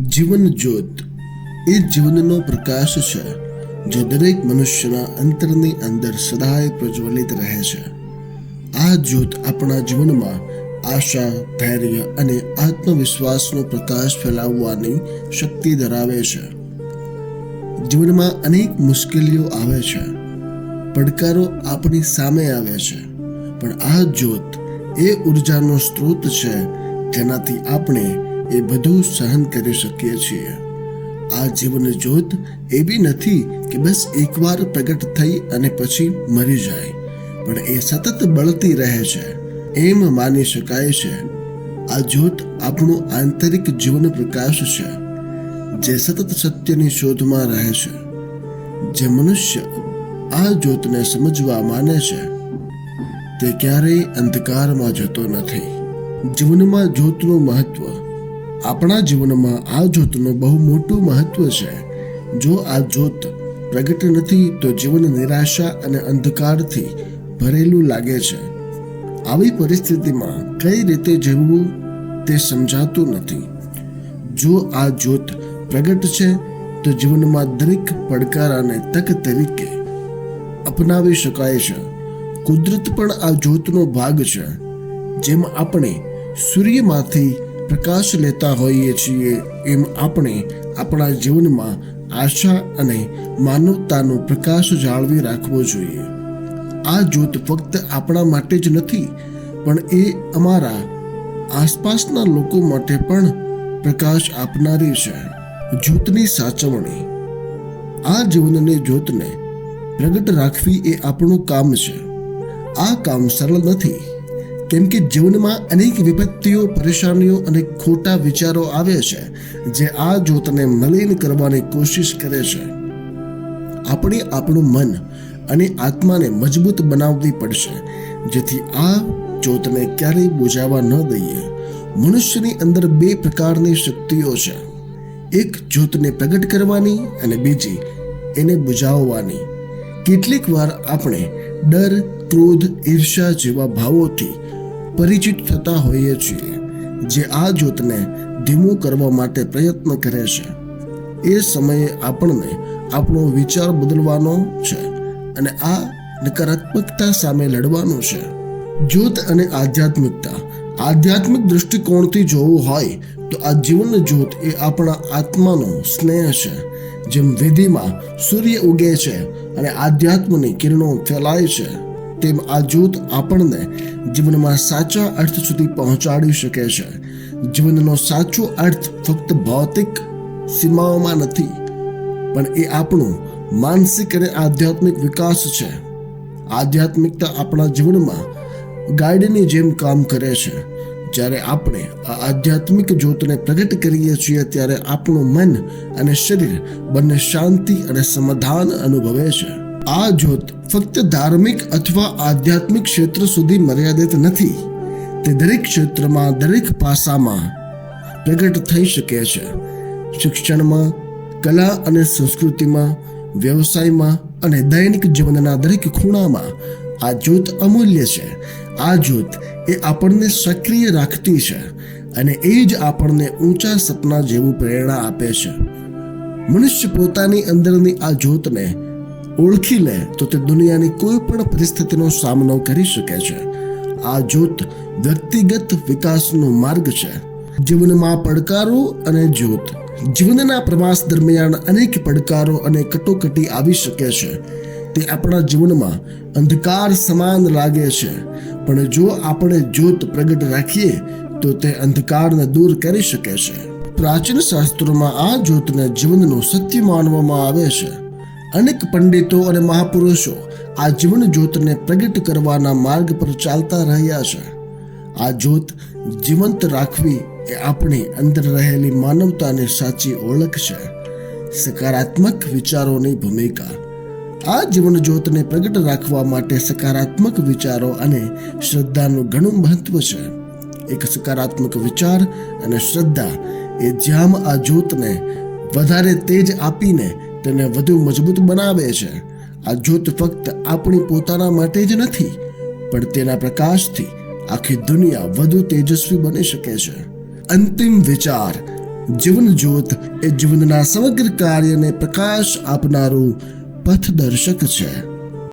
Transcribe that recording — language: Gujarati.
જીવન જ્યોત એ જીવનનો પ્રકાશ છે, જે દરેક મનુષ્યના અંતરની અંદર સદાય પ્રજ્વલિત રહે છે. આ જ્યોત આપણા જીવનમાં આશા, ધૈર્ય અને આત્મવિશ્વાસનો પ્રકાશ ફેલાવવાની શક્તિ ધરાવે છે. જીવનમાં અનેક મુશ્કેલીઓ આવે છે. પડકારો આપણી સામે આવે છે. પણ આ જ્યોત એ ઉર્જાનો સ્ત્રોત છે, જેનાથી આપણે એ બધું સહન કરી શકીએ છીએ. આ જીવન જ્યોત એવી નથી કે બસ એકવાર પ્રગટ થઈ અને પછી મરી જાય. પણ એ સતત બળતી રહે છે. એમ માની શકાય છે. આ જ્યોત આપણું આંતરિક જીવન પ્રકાશ છે, જે સતત સત્યની શોધમાં રહે છે. જે મનુષ્ય આ જ્યોતને સમજવા માને છે, તે ક્યારેય અંધકારમાં જતો નથી. જીવનમાં જ્યોતનું મહત્વ આપણા જીવનમાં આ જ્યોતનું બહુ મોટું મહત્વ છે. જો આ જ્યોત પ્રગટ નથી, તો જીવન નિરાશા અને અંધકારથી ભરેલું લાગે છે. આવી પરિસ્થિતિમાં કઈ રીતે જીવવું તે સમજાતું નથી. જો આ જ્યોત પ્રગટ છે, તો જીવનમાં દરેક પડકારાને તક તરીકે અપનાવી શકાય છે. કુદરત પણ આ જ્યોતનો ભાગ છે, જેમ આપણે સૂર્યમાંથી પ્રકાશ લેતા હોઈએ છીએ એમ આપણે આપણા જીવનમાં આશા અને માનવતાનો પ્રકાશ જાળવી રાખવો જોઈએ. આ જ્યોત ફક્ત આપણા માટે જ નથી, પણ એ અમારા આસપાસના લોકો માટે પણ પ્રકાશ આપનારી છે. જ્યોતની સાચવણી. આ જીવનની જ્યોતને પ્રગટ રાખવી એ આપણું કામ છે. આ કામ સરળ નથી. કેમ કે જીવનમાં અનેક વિપત્તિઓ, પરેશાનીઓ અને ખોટા વિચારો આવે છે, જે આ જ્યોતને મલિન કરવાની કોશિશ કરે છે. આપણે આપણું મન અને આત્માને મજબૂત બનાવવી પડશે, જેથી આ જ્યોતને ક્યારેય બુજાવવા ન દઈએ. મનુષ્યની અંદર બે પ્રકારની શક્તિઓ છે. એક જ્યોતને પ્રગટ કરવાની અને બીજી એને બુજાવવાની. કેટલીક વાર આપણે ડર, ક્રોધ ઈર્ષા જેવા ભાવોથી પરિચિત થતા હોઈએ છીએ, જે આ જ્યોતને ધીમું કરવા માટે પ્રયત્ન કરે છે. એ સમયે આપણને આપણો વિચાર બદલવાનો છે અને આ નકારાત્મકતા સામે લડવાનું છે. જ્યોત અને આધ્યાત્મિકતા, આધ્યાત્મિક દૃષ્ટિકોણથી જોવું હોય તો આ જીવન જ્યોત એ આપણા આત્માનો સ્નેહ છે, જેમ વિધિમાં સૂર્ય ઉગે છે અને આધ્યાત્મની કિરણો ફેલાય છે. તેમ આ જૂથ આપણને જીવનમાં સાચા અર્થ સુધી પહોંચાડી શકે છે. જીવનનો સાચો અર્થ ફક્ત ભૌતિક સીમાઓમાં નથી, પણ એ આપણું માનસિક અને આધ્યાત્મિક વિકાસ છે. આધ્યાત્મિકતા આપણા જીવનમાં ગાઈડની જેમ કામ કરે છે. જ્યારે આપણે આ આધ્યાત્મિક જ્યોતને પ્રગટ કરીએ છીએ, ત્યારે આપણું મન અને શરીર બંને શાંતિ અને સમાધાન અનુભવે છે. આ જ્યોત ફક્ત ધાર્મિક અથવા આધ્યાત્મિક ક્ષેત્ર સુધી મર્યાદિત નથી. તે દરેક ક્ષેત્રમાં, દરેક પાસામાં પ્રગટ થઈ શકે છે. શિક્ષણમાં, કલા અને સંસ્કૃતિમાં, વ્યવસાયમાં અને દૈનિક જીવનના દરેક ખૂણામાં આ જ્યોત અમૂલ્ય છે. આ જ્યોત એ આપણને સક્રિય રાખતી છે અને એ જ આપણને ઊંચા સપના જેવું પ્રેરણા આપે છે. મનુષ્ય પોતાની અંદરની આ જ્યોતને ઓળખી લે તો તે દુનિયાની કોઈ પણ પરિસ્થિતિનો સામનો કરી શકે છે. આ જ્યોત વ્યક્તિગત વિકાસનો માર્ગ છે. જીવનમાં પડકારો અને જ્યોત જીવનના પ્રવાસ દરમિયાન અનેક પડકારો અને કટોકટી આવી શકે છે. તે આપણા જીવનમાં અંધકાર સમાન લાગે છે. પણ જો આપણે જ્યોત પ્રગટ રાખીએ, તો તે અંધકારને દૂર કરી શકે છે. પ્રાચીન શાસ્ત્રોમાં આ જ્યોતને જીવનનું સત્ય માનવામાં આવે છે. અનેક પંડિતો અને મહાપુરુષો આ જીવન જ્યોતને પ્રગટ કરવાના માર્ગ પર ચાલતા રહ્યા છે. આ જ્યોત જીવંત રાખવી એ આપણી અંદર રહેલી માનવતાની સાચી ઓળખ છે. સકારાત્મક વિચારોની ભૂમિકા. આ જીવન જ્યોતને પ્રગટ રાખવા માટે સકારાત્મક વિચારો અને શ્રદ્ધાનું ઘણું મહત્વ છે. એક સકારાત્મક વિચાર અને શ્રદ્ધા એ જ્યાં આ જ્યોતને વધારે તેજ આપીને તેને વધુ મજબૂત બનાવે છે. આ જ્યોત ફક્ત આપણી પોતાના માટે જ નથી, પણ તેના પ્રકાશથી આખી દુનિયા વધુ તેજસ્વી બની શકે છે. અંતિમ વિચાર, જીવન જ્યોત એ જીવનના સમગ્ર કાર્યને પ્રકાશ આપનારું પથદર્શક છે.